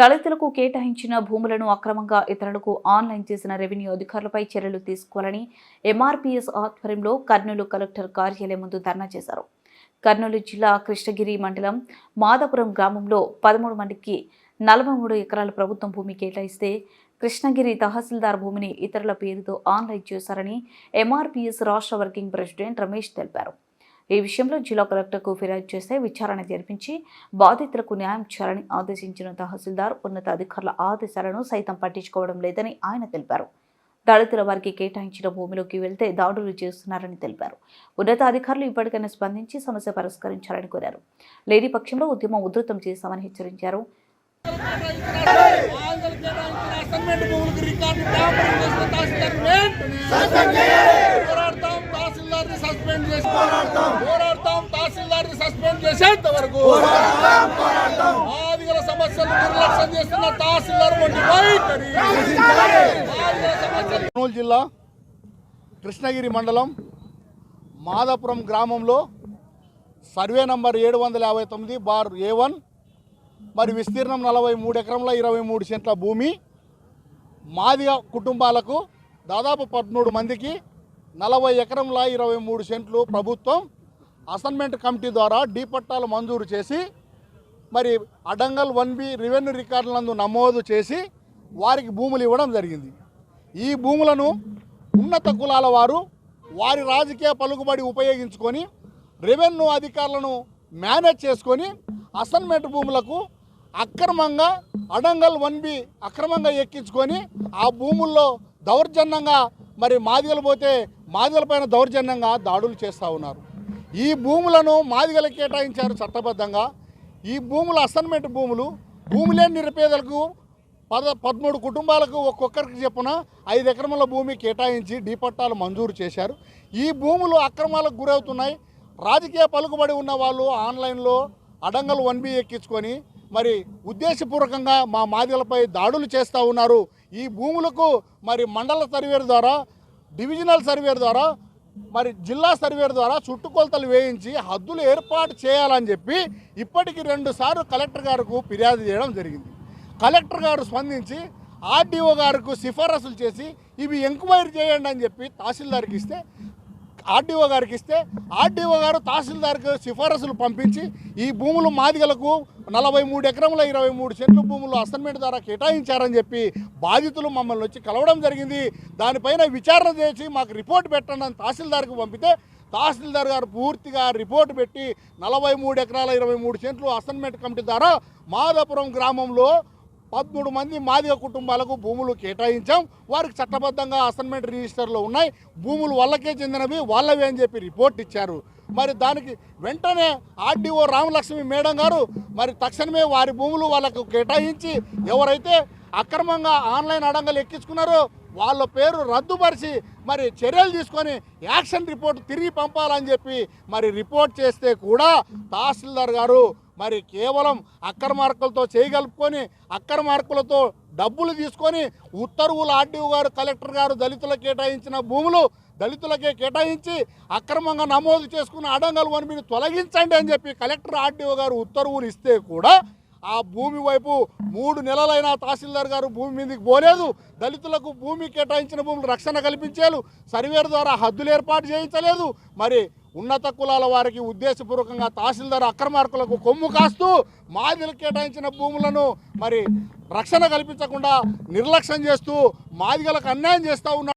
దళితులకు కేటాయించిన భూములను అక్రమంగా ఇతరులకు ఆన్లైన్ చేసిన రెవెన్యూ అధికారులపై చర్యలు తీసుకోవాలని ఎంఆర్పీఎస్ ఆధ్వర్యంలో కర్నూలు కలెక్టర్ కార్యాలయం ముందు ధర్నా చేశారు. కర్నూలు జిల్లా కృష్ణగిరి మండలం మాదాపురం గ్రామంలో పదమూడు మందికి నలభై మూడు ఎకరాల ప్రభుత్వం భూమి కేటాయిస్తే కృష్ణగిరి తహసీల్దార్ భూమిని ఇతరుల పేరుతో ఆన్లైన్ చేశారని ఎంఆర్పీఎస్ రాష్ట్ర వర్కింగ్ ప్రెసిడెంట్ రమేష్ తెలిపారు. ఈ విషయంలో జిల్లా కలెక్టర్కు ఫిర్యాదు చేస్తే విచారణ జరిపించి బాధితులకు న్యాయం చేయాలని ఆదేశించిన తహసీల్దార్ ఉన్నత అధికారుల ఆదేశాలను సైతం పట్టించుకోవడం లేదని ఆయన తెలిపారు. దళితుల వారికి కేటాయించిన భూమిలోకి వెళ్తే దాడులు చేస్తున్నారని తెలిపారు. ఉన్నత అధికారులు ఇప్పటికైనా స్పందించి సమస్య పరిష్కరించాలని కోరారు. లేని పక్షంలో ఉద్యమం ఉధృతం చేస్తామని హెచ్చరించారు. సస్పెండ్ కేటాయించిన చేసేంత వరకు ఆదిగల సమస్యలు నిర్లక్ష్యం చేస్తున్న తహసీల్దార్ వంటి కర్నూలు జిల్లా కృష్ణగిరి మండలం మాదాపురం గ్రామంలో సర్వే నంబర్ ఏడు వందల యాభై తొమ్మిది బార్ ఏ వన్ మరి విస్తీర్ణం నలభై మూడు ఎకరంల ఇరవై మూడు సెంట్ల భూమి మాదిగ కుటుంబాలకు దాదాపు పదమూడు మందికి నలభై ఎకరంలో ఇరవై మూడు సెంట్లు ప్రభుత్వం అసైన్మెంట్ కమిటీ ద్వారా డీ పట్టాలు మంజూరు చేసి మరి అడంగల్ వన్ బి రెవెన్యూ రికార్డులందు నమోదు చేసి వారికి భూములు ఇవ్వడం జరిగింది. ఈ భూములను ఉన్నత కులాల వారు వారి రాజకీయ పలుకుబడి ఉపయోగించుకొని రెవెన్యూ అధికారులను మేనేజ్ చేసుకొని అసైన్మెంట్ భూములకు అక్రమంగా అడంగల్ వన్ బి అక్రమంగా ఎక్కించుకొని ఆ భూముల్లో దౌర్జన్యంగా మరి మాదిగలు పోతే మాదిగల పైన దౌర్జన్యంగా దాడులు చేస్తూ ఉన్నారు. ఈ భూములను మాదిగలకు కేటాయించారు చట్టబద్ధంగా. ఈ భూములు అసైన్మెంట్ భూములు. భూమి లేని నిరుపేదలకు పద పదమూడు కుటుంబాలకు ఒక్కొక్కరికి చెప్పున ఐదు ఎకరముల భూమి కేటాయించి డిపట్టాలు మంజూరు చేశారు. ఈ భూములు అక్రమాలకు గురవుతున్నాయి. రాజకీయ పలుకుబడి ఉన్న వాళ్ళు ఆన్లైన్లో అడంగలు వన్ బి ఎక్కించుకొని మరి ఉద్దేశపూర్వకంగా మా మాదిగలపై దాడులు చేస్తూ ఉన్నారు. ఈ భూములకు మరి మండల సర్వేర్ ద్వారా డివిజనల్ సర్వేర్ ద్వారా మరి జిల్లా సర్వేర్ ద్వారా చుట్టుకొలతలు వేయించి హద్దులు ఏర్పాటు చేయాలని చెప్పి ఇప్పటికి రెండు సార్లు కలెక్టర్ గారికి ఫిర్యాదు చేయడం జరిగింది. కలెక్టర్ గారు స్పందించి ఆర్డీఓ గారికి సిఫారసులు చేసి ఇవి ఎంక్వైరీ చేయండి అని చెప్పి తహసీల్దార్కి ఇస్తే ఆర్డీఓ గారికి ఇస్తే ఆర్డీఓ గారు తహసీల్దార్కి సిఫారసులు పంపించి ఈ భూములు మాదిగలకు నలభై మూడు ఎకరముల ఇరవై మూడు సెంట్లు భూములు అసైన్మెంట్ ద్వారా కేటాయించారని చెప్పి బాధితులు మమ్మల్ని వచ్చి కలవడం జరిగింది. దానిపైన విచారణ చేసి మాకు రిపోర్ట్ పెట్టండి అని తహసీల్దార్కి పంపితే తహసీల్దార్ గారు పూర్తిగా రిపోర్ట్ పెట్టి నలభై మూడు ఎకరాల ఇరవై మూడు సెంట్లు అసైన్మెంట్ కమిటీ ద్వారా మాదాపురం గ్రామంలో పదమూడు మంది మాదిగ కుటుంబాలకు భూములు కేటాయించాం. వారికి చట్టబద్ధంగా అసైన్మెంట్ రిజిస్టర్లో ఉన్నాయి. భూములు వాళ్ళకే చెందినవి వాళ్ళవి అని చెప్పి రిపోర్ట్ ఇచ్చారు. మరి దానికి వెంటనే ఆర్డీఓ రామలక్ష్మి మేడం గారు మరి తక్షణమే వారి భూములు వాళ్ళకు కేటాయించి ఎవరైతే అక్రమంగా ఆన్లైన్ అడంగలు ఎక్కించుకున్నారో వాళ్ళ పేరు రద్దుపరిచి మరి చర్యలు తీసుకొని యాక్షన్ రిపోర్ట్ తిరిగి పంపాలని చెప్పి మరి రిపోర్ట్ చేస్తే కూడా తహసీల్దార్ గారు మరి కేవలం అక్రమార్కులతో చేయగలుపుకొని అక్రమార్కులతో డబ్బులు తీసుకొని ఉత్తర్వులు ఆర్డీఓ గారు కలెక్టర్ గారు దళితులకు కేటాయించిన భూములు దళితులకే కేటాయించి అక్రమంగా నమోదు చేసుకున్న అడంగలు వన్ మీరు తొలగించండి అని చెప్పి కలెక్టర్ ఆర్డీఓ గారు ఉత్తర్వులు ఇస్తే కూడా ఆ భూమి వైపు మూడు నెలలైనా తహసీల్దార్ గారు భూమి మీదకి పోలేదు. దళితులకు భూమి కేటాయించిన భూములు రక్షణ కల్పించేలు. సర్వేర్ ద్వారా హద్దులు ఏర్పాటు చేయించలేదు. మరి ఉన్నత కులాల వారికి ఉద్దేశపూర్వకంగా తహసీల్దార్ అక్రమార్కులకు కొమ్ము కాస్తూ మాదిలు కేటాయించిన భూములను మరి రక్షణ కల్పించకుండా నిర్లక్ష్యం చేస్తూ మాదిగలకు అన్యాయం చేస్తూ ఉన్నారు.